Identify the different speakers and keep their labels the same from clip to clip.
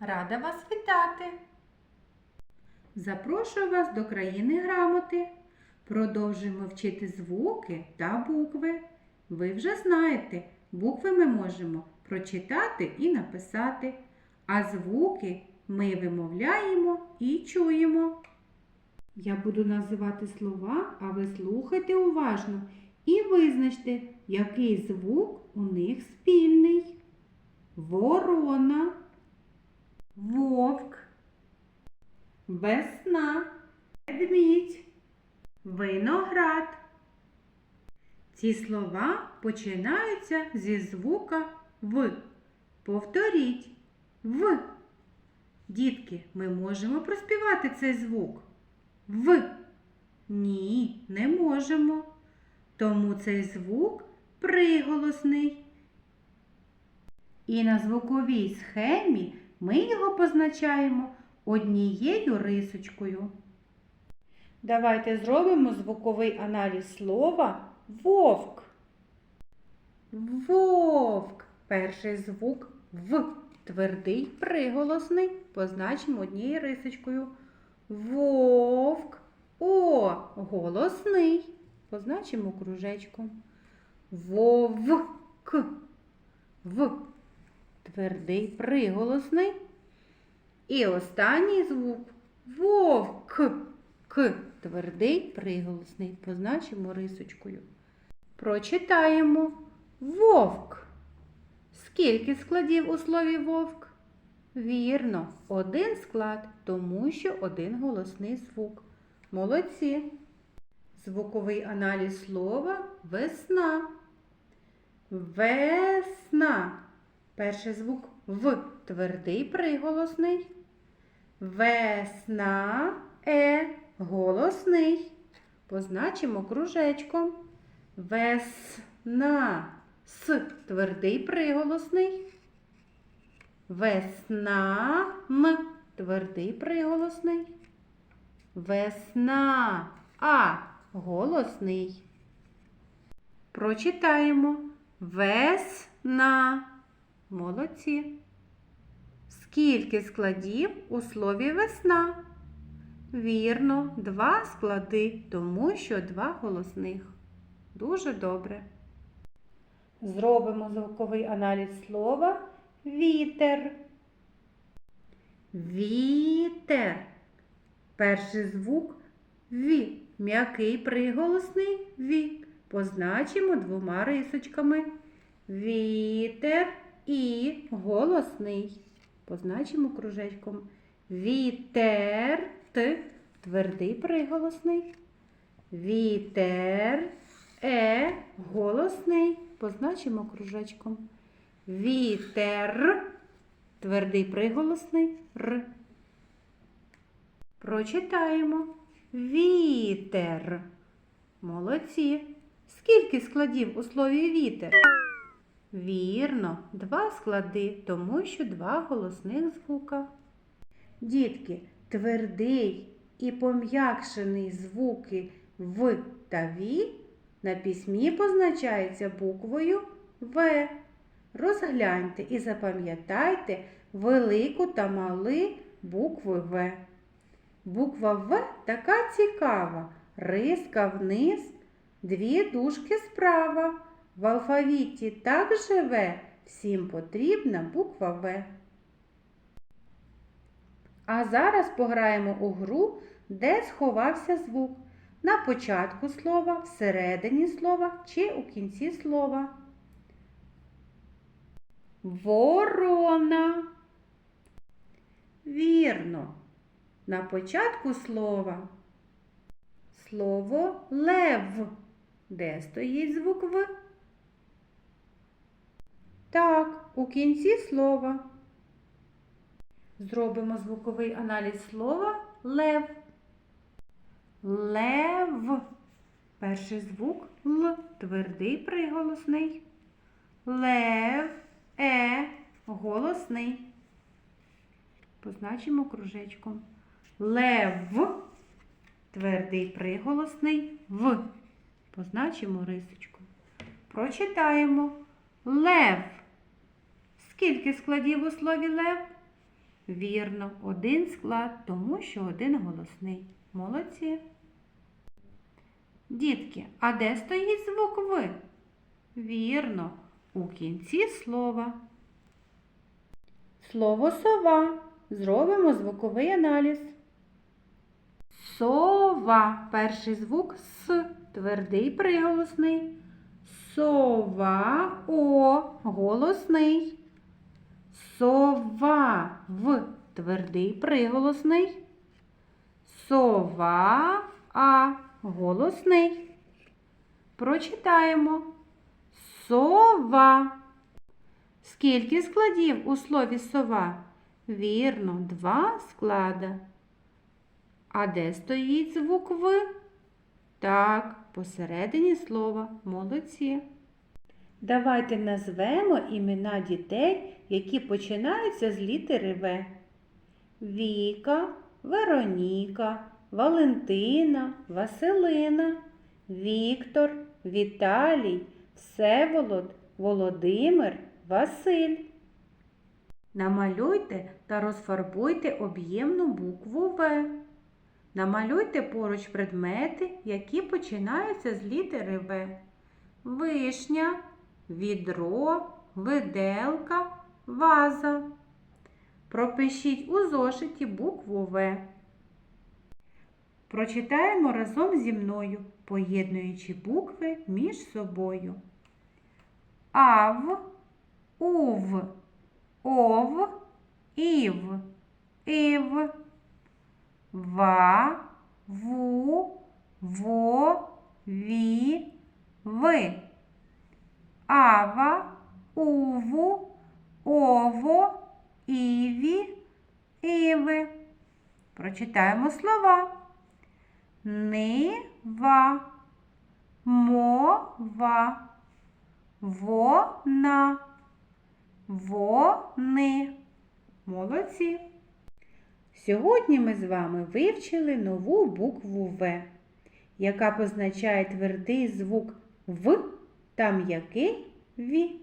Speaker 1: Рада вас вітати! Запрошую вас до країни грамоти. Продовжуємо вчити звуки та букви. Ви вже знаєте, букви ми можемо прочитати і написати, а звуки ми вимовляємо і чуємо. Я буду називати слова, а ви слухайте уважно і визначте, який звук у них спільний. Ворона, вовк, весна, ведмідь, виноград. Ці слова починаються зі звука В. Повторіть В. Дітки, ми можемо проспівати цей звук. В. Ні, не можемо. Тому цей звук приголосний. І на звуковій схемі ми його позначаємо однією рисочкою. Давайте зробимо звуковий аналіз слова вовк. Вовк. Перший звук В. Твердий приголосний. Позначимо однією рисочкою. Вовк. О. Голосний. Позначимо кружечком. Вовк. В. Твердий приголосний. І останній звук вовк. К. Твердий приголосний. Позначимо рисочкою. Прочитаємо вовк. Скільки складів у слові вовк? Вірно, один склад, тому що один голосний звук. Молодці. Звуковий аналіз слова весна. Весна. Перший звук В. Твердий приголосний. Весна Е. Голосний. Позначимо кружечком. Весна. С. Твердий приголосний. Весна М. Твердий приголосний. Весна А. Голосний. Прочитаємо. Весна. Молодці. Скільки складів у слові весна? Вірно, два склади, тому що два голосних. Дуже добре. Зробимо звуковий аналіз слова вітер. Вітер. Перший звук Ві. М'який приголосний Ві. Позначимо двома рисочками. Вітер і голосний. Позначимо кружечком. Вітер Т. Твердий приголосний. Вітер Е. Голосний. Позначимо кружечком. Вітер. Твердий приголосний Р. Прочитаємо. Вітер. Молодці. Скільки складів у слові вітер? Вірно, два склади, тому що два голосних звука. Дітки, твердий і пом'якшений звуки В та Ві на письмі позначаються буквою В. Розгляньте і запам'ятайте велику та мали букви В. Буква В така цікава. Риска вниз, дві дужки справа. В алфавіті так живе, всім потрібна буква В. А зараз пограємо у гру, де сховався звук. На початку слова, всередині слова чи у кінці слова. Ворона. Вірно. На початку слова слово лев. Де стоїть звук В? Так, у кінці слова. Зробимо звуковий аналіз слова лев. Лев. Перший звук Л. Твердий приголосний. Лев. Е. Голосний. Позначимо кружечком. Лев. Твердий приголосний В. Позначимо рисочку. Прочитаємо. Лев. Скільки складів у слові лев? Вірно, один склад, тому що один голосний. Молодці. Дітки, а де стоїть звук В? Вірно, у кінці слова. Слово сова. Зробимо звуковий аналіз. Сова. Перший звук С. Твердий приголосний. Сова О. Голосний. Сова В. Твердий приголосний. Сова А. Голосний. Прочитаємо. Сова. Скільки складів у слові сова? Вірно, два склада. А де стоїть звук В? Так, посередині слова. Молодці. Давайте назвемо імена дітей, які починаються з літери В. Віка, Вероніка, Валентина, Василина, Віктор, Віталій, Всеволод, Володимир, Василь. Намалюйте та розфарбуйте об'ємну букву В. Намалюйте поруч предмети, які починаються з літери В. Вишня, відро, виделка, ваза. Пропишіть у зошиті букву В. Прочитаємо разом зі мною, поєднуючи букви між собою. Ав, ув, ов, ів, ів, ва, ву, во, ві, ви. Ава, уву, ово, іві, іви. Прочитаємо слова. Нива, мова, вона, вони. Молодці. Сьогодні ми з вами вивчили нову букву В, яка позначає твердий звук В та м'який Ві.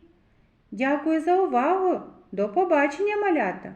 Speaker 1: Дякую за увагу. До побачення, малята!